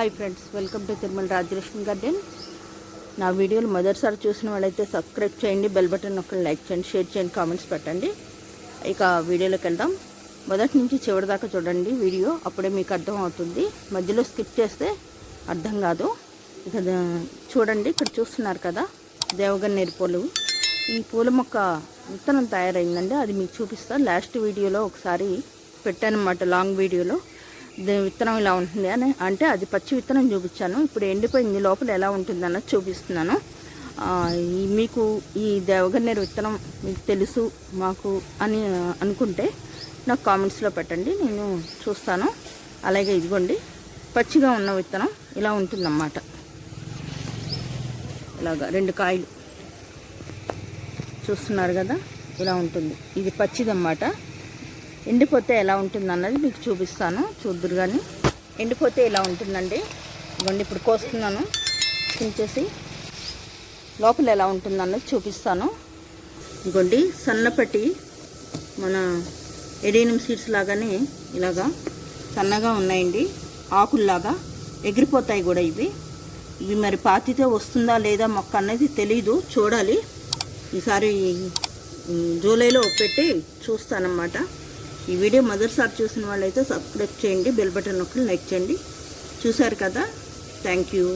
Hi friends welcome to Tirumala Rajalakshmi garden నా వీడియోలు మొదటిసారి చూసిన వాళ్ళైతే సబ్స్క్రైబ్ చేయండి బెల్ బటన్ ఒక లైక్ చేయండి షేర్ చేయండి కామెంట్స్ పెట్టండి. ఇక వీడియోలోకి వెళ్దాం. మొదటి నుంచి చివరి దాకా చూడండి వీడియో అప్పుడే మీకు అర్థం అవుతుంది మధ్యలో స్కిప్ చేస్తే అర్థం కాదు. ఇక చూడండి ఇక్కడ చూస్తున్నారు కదా దేవగన్నేరు పూలు. ఈ పూల మొక్క విత్తనం తయారైందండి అది మీకు చూపిస్తాను లాస్ట్ వీడియోలో ఒకసారి పెట్టానమాట లాంగ్ వీడియోలో. విత్తనం ఇలా ఉంటుంది అని అంటే అది పచ్చి విత్తనం చూపించాను. ఇప్పుడు ఎండిపోయింది లోపల ఎలా ఉంటుంది అన్నది చూపిస్తున్నాను ఈ మీకు ఈ దేవగన్నేరు విత్తనం మీకు తెలుసు మాకు అని అనుకుంటే నాకు కామెంట్స్లో పెట్టండి నేను చూస్తాను. అలాగే ఇదిగోండి పచ్చిగా ఉన్న విత్తనం ఇలా ఉంటుందన్నమాట. ఇలాగా రెండు కాయలు. చూస్తున్నారు కదా ఇలా ఉంటుంది. ఇది పచ్చిదన్నమాట. ఎండిపోతే ఎలా ఉంటుంది అన్నది మీకు చూపిస్తాను. చూద్దురు కానీ ఎండిపోతే ఇలా ఉంటుందండి? ఇవ్వండి ఇప్పుడు కోస్తున్నాను. చించేసి లోపల ఎలా ఉంటుంది అన్నది చూపిస్తాను. ఇదిగోండి సన్నపట్టి మన ఎడీనం సీడ్స్ లాగానే ఇలాగా సన్నగా ఉన్నాయండి. ఆకుల్లాగా ఎగిరిపోతాయి కూడా ఇవి. ఇవి మరి పాతితే వస్తుందా లేదా మొక్క అనేది తెలీదు. చూడాలి. ఈసారి జూలైలో పెట్టి చూస్తానన్నమాట. ఈ వీడియో మొదటిసారి చూసిన వాళ్ళైతే సబ్స్క్రైబ్ చేయండి బెల్ బటన్ నొక్కి లైక్ చేయండి. చూశారు కదా? Thank you.